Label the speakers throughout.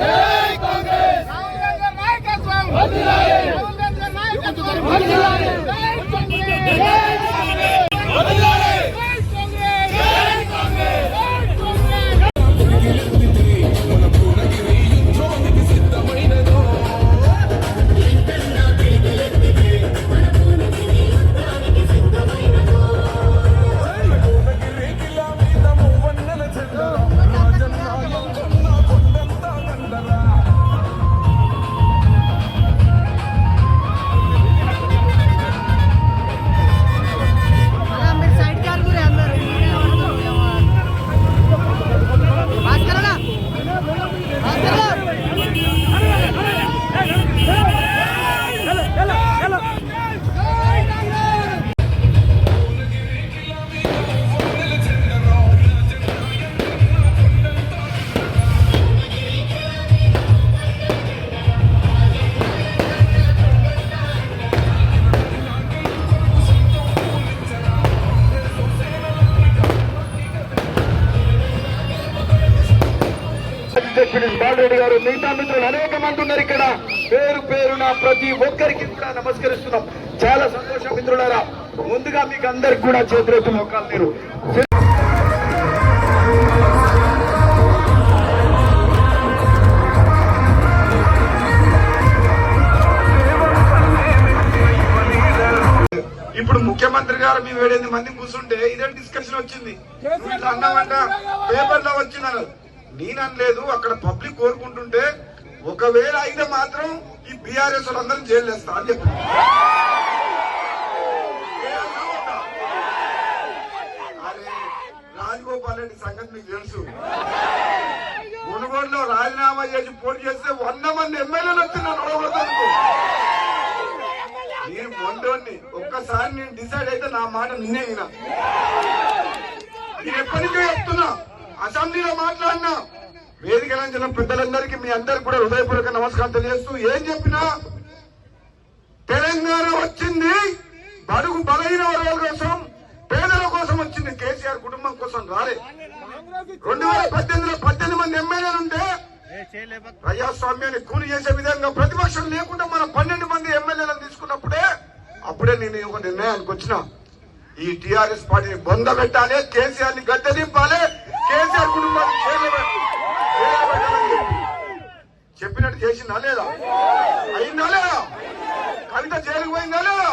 Speaker 1: గారి నాయకత్వం!
Speaker 2: అధ్యక్షుడు బాలరెడ్డి గారు మిగతా మిత్రులు అనేక మంది ఉన్నారు ఇక్కడ. పేరు పేరున ప్రతి ఒక్కరికి కూడా నమస్కరిస్తున్నాం. చాలా సంతోషం మిత్రులారా. ముందుగా మీకు అందరికి కూడా చేతులెత్తి మొక్కాలి మీరు. ఇప్పుడు ముఖ్యమంత్రి గారు మేము ఏడెనిమిది మంది కూర్చుంటే ఇదే డిస్కషన్ వచ్చింది? అన్నావంట పేపర్లో అనలేదు అక్కడ పబ్లిక్ కోరుకుంటుంటే ఒకవేళ అయితే మాత్రం ఈ బీఆర్ఎస్ వాళ్ళందరం జైలేస్తా అని చెప్పి. అరే రాజగోపాల్ రెడ్డి సంగతి మీకు తెలుసు. మునుగోడులో రాజీనామా చేసి పోటీ చేస్తే వంద మంది ఎమ్మెల్యేలు వచ్చిన్నారు ఓడగొడతాను నేను మొండోని ఒక్కసారి నేను డిసైడ్ అయితే నా మాట నిన్నే వినా. నేను ఎప్పటికీ చెప్తున్నా. అసెంబ్లీలో మాట్లాడినా వేదిక లంచిన పెద్దలందరికీ మీ అందరికి కూడా హృదయపూర్వక నమస్కారం తెలియజేస్తూ ఏం చెప్పినా తెలంగాణ వచ్చింది బడుగు బలహీన వర్గాల కోసం పేదల కోసం వచ్చింది కేసీఆర్ కుటుంబం కోసం రాలే. రెండు వేల పద్దెనిమిదిలో పద్దెనిమిది మంది ఎమ్మెల్యేలు ఉంటే ప్రజాస్వామ్యాన్ని కూలి చేసే విధంగా ప్రతిపక్షం లేకుండా మనం పన్నెండు మంది ఎమ్మెల్యేలను తీసుకున్నప్పుడే అప్పుడే నేను ఒక నిర్ణయానికి వచ్చిన. ఈ టిఆర్ఎస్ పార్టీని బొంద పెట్టాలి కేసీఆర్ని గద్దె దింపాలి కేసీఆర్ కుటుంబాన్ని చెప్పినట్టు చేసిందా లేదా? అయిందా లేదా? కవిత జైలుకు పోయిందా లేదా?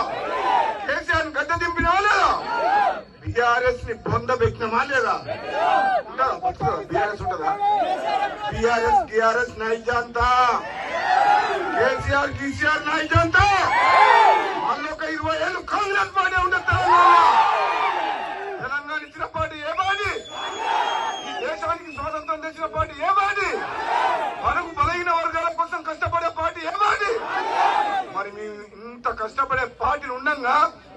Speaker 2: కేసీఆర్ గద్ద దింపినా లేదా? బీఆర్ఎస్ని బొంద పెట్టినమా లేదా? బిఆర్ఎస్ బీఆర్ఎస్ ఉంటుందా? బీఆర్ఎస్ టీఆర్ఎస్ నైజాంతా కేసీఆర్ కేసీఆర్ నైజాంతా మళ్ళీ ఒక ఇరవై ఏళ్ళు కాంగ్రెస్ పార్టీ ఉండదు తెలంగాణ ఇంత కష్టపడే పార్టీని ఉండగా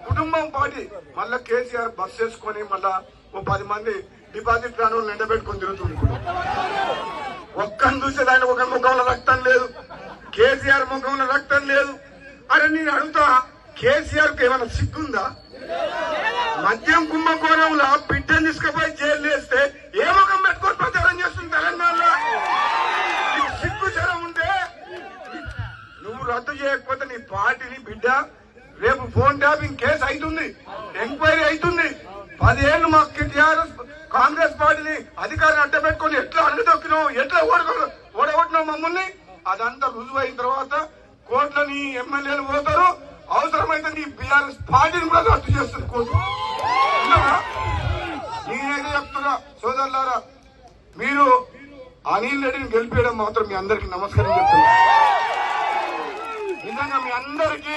Speaker 2: కుటుంబం పార్టీ. మళ్ళా కేసీఆర్ బస్ చేసుకొని మళ్ళా ఓ పది మంది డిపాజిట్ రాని వాళ్ళు ఎండబెట్టుకొని తిరుగుతుంది ఒక్కని చూసే దాని ఒక ముఖంలో రక్తం లేదు. కేసీఆర్ ముఖంలో రక్తం లేదు. అరే నేను అడుగుతా కేసీఆర్కు ఏమైనా సిగ్గుందా? మద్యం కుంభకోణంలో బిడ్డను తీసుకుపోయి జైలు వేస్తే ఏ ముఖం పెట్టుకో నీ పార్టీని బిడ్డ రేపు ఫోన్ ట్యాపింగ్ కేసు అవుతుంది ఎంక్వైరీ అవుతుంది పదేళ్ళు మా టీఆర్ఎస్ కాంగ్రెస్ పార్టీని అధికారాన్ని అడ్డపెట్టుకొని ఎట్లా అడగదొక్కినావు ఎట్లా ఓడగొ ఓడగొట్టినావు మమ్మల్ని? అదంతా రుజువు అయిన తర్వాత కోర్టులో నీ ఎమ్మెల్యేలు పోతారు. అవసరమైతే నీ బీఆర్ఎస్ పార్టీని కూడా రద్దు చేస్తుంది కోర్టు. విన్నావా? నేనైతే చెప్తున్నా సోదరులారా మీరు అనిల్ రెడ్డిని గెలిపేయడం మాత్రం మీ అందరికి నమస్కారం చెప్తున్నా. నిజంగా మీ అందరికీ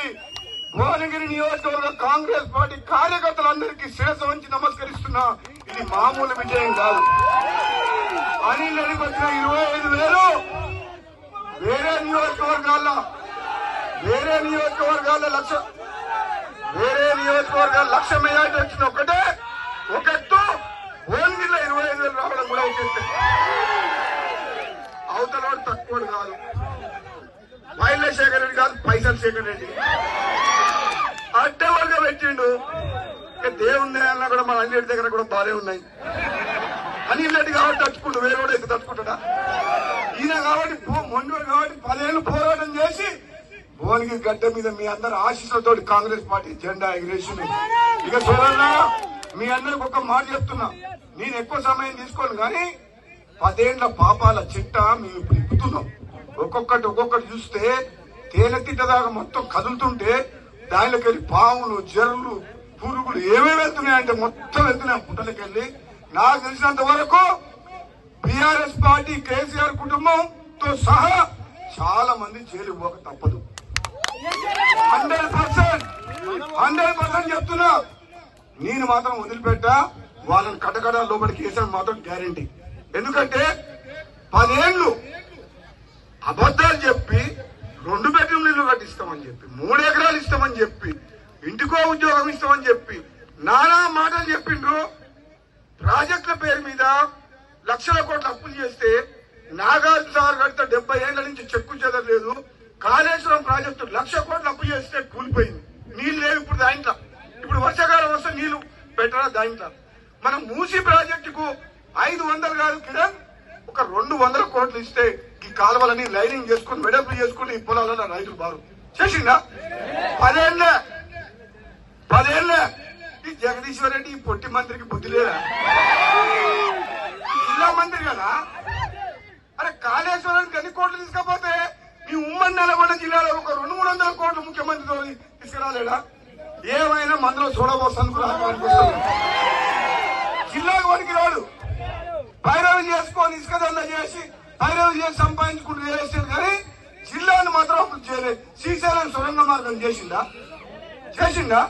Speaker 2: భువనగిరి నియోజకవర్గ కాంగ్రెస్ పార్టీ కార్యకర్తలందరికీ శిరస వంచి నమస్కరిస్తున్నా. ఇది మామూలు విజయం కాదు. అనిల్ వచ్చిన ఇరవై ఐదు వేలు వేరే నియోజకవర్గాల్లో వేరే నియోజకవర్గాల్లో లక్ష వేరే నియోజకవర్గాల లక్ష మెజార్టీ వచ్చిన ఒకటే ఒక ఎత్తు భువనగిరిలో ఇరవై ఐదు వేలు రావడం కూడా ఒక ఎత్తు అవతల వాడు తక్కువ కాదు పైల శేఖర్ రెడ్డి కాదు పైసలు శేఖర్ రెడ్డి. అడ్డవర్గా పెట్టిండు. ఇక దేవుని దయాలన్నా కూడా మన అన్నిటి దగ్గర కూడా బాగానే ఉన్నాయి. అని ఇల్లటి కాబట్టి తట్టుకుంటు వేరే కూడా ఎక్కువ తట్టుకుంటాడా? ఈయన కాబట్టి పో- మొండోడు కాబట్టి పదేళ్ళు పోరాటం చేసి భువనగిరి గడ్డ మీద మీ అందరి ఆశీస్సులతో కాంగ్రెస్ పార్టీ జెండా ఎగిరేసింది ఇక చూడాలా మీ అందరికి ఒక మాట చెప్తున్నా. నేను ఎక్కువ సమయం తీసుకోను కానీ పదేళ్ళ పాపాల చిట్ట మేము ఇప్పుడు ఇప్పుతున్నాం ఒక్కొక్కటి ఒక్కొక్కటి చూస్తే తేనెతిట్ట దాకా మొత్తం కదులుతుంటే దానిలోకి వెళ్ళి పాములు జర్రులు పురుగులు ఏమేమి వెళ్తున్నాయంటే మొత్తం వెళ్తున్నాయి పుట్టలకి వెళ్ళి నాకు తెలిసినంత వరకు బీఆర్ఎస్ పార్టీ కేసీఆర్ కుటుంబంతో సహా చాలా మంది జైలు పోక తప్పదు. హండ్రెడ్ పర్సెంట్ హండ్రెడ్ పర్సెంట్ చెప్తున్నా. నేను మాత్రం వదిలిపెట్టా. వాళ్ళని కటకడ లోపలికి వేసాను మాత్రం గ్యారంటీ. ఎందుకంటే పదేళ్ళు అబద్ధాలు చెప్పి రెండు బెడ్రూమ్లు ఇల్లు కట్టిస్తామని చెప్పి మూడు ఎకరాలు ఇస్తామని చెప్పి ఇంటికో ఉద్యోగం ఇస్తామని చెప్పి నానా మాటలు చెప్పిండ్రు. ప్రాజెక్టుల పేరు మీద లక్షల కోట్ల అప్పులు చేస్తే నాగార్జున సార్ కడితే డెబ్బై ఏళ్ళ నుంచి చెక్కు చెదరలేదు. కాళేశ్వరం ప్రాజెక్టు లక్ష కోట్ల అప్పు చేస్తే కూలిపోయింది. నీళ్ళు లేవు ఇప్పుడు దాంట్లో ఇప్పుడు వర్షాకాలం వస్తే నీళ్ళు పెట్టరా దాంట్లో మనం మూసి ప్రాజెక్టుకు ఐదు వందలు కాదు కిరణ్ ఒక రెండు వందల కోట్లు ఇస్తే ఈ కాలువలని లైనింగ్ చేసుకుని వెడల్పు చేసుకుని ఈ పొలాలలో రైతులు బారు. చేసిందా? పదేళ్ళ. పదేళ్ళ. ఈ జగదీశ్వర్ రెడ్డి ఈ పొట్టి మంత్రికి బుద్ధి లేదా? జిల్లా మంత్రి కదా? అరే కాళేశ్వరానికి ఎన్ని కోట్లు తీసుకపోతే మీ ఉమ్మడి నల్గొండ జిల్లాలో ఒక రెండు మూడు వందల కోట్లు ముఖ్యమంత్రితో తీసుకురాలేడా? ఏమైనా మందులో చూడబోస్తాను కూడా జిల్లాకు వనికి రాడు పైరవి చేసుకొని ఇసుక దందా చేసి పైరవి చేసి సంపాదించుకుంటూ ఎస్టేట్ కానీ జిల్లాను మాత్రం అప్పుడు చేయలేదు శ్రీశైలం సొరంగ మార్గం చేసిందా? చేసిందా?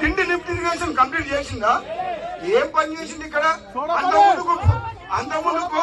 Speaker 2: తిండి లిఫ్ట్ ఇరిగేషన్ కంప్లీట్ చేసిందా? ఏం పని చేసింది ఇక్కడ? అంత ముందుకు అంత ముందుకు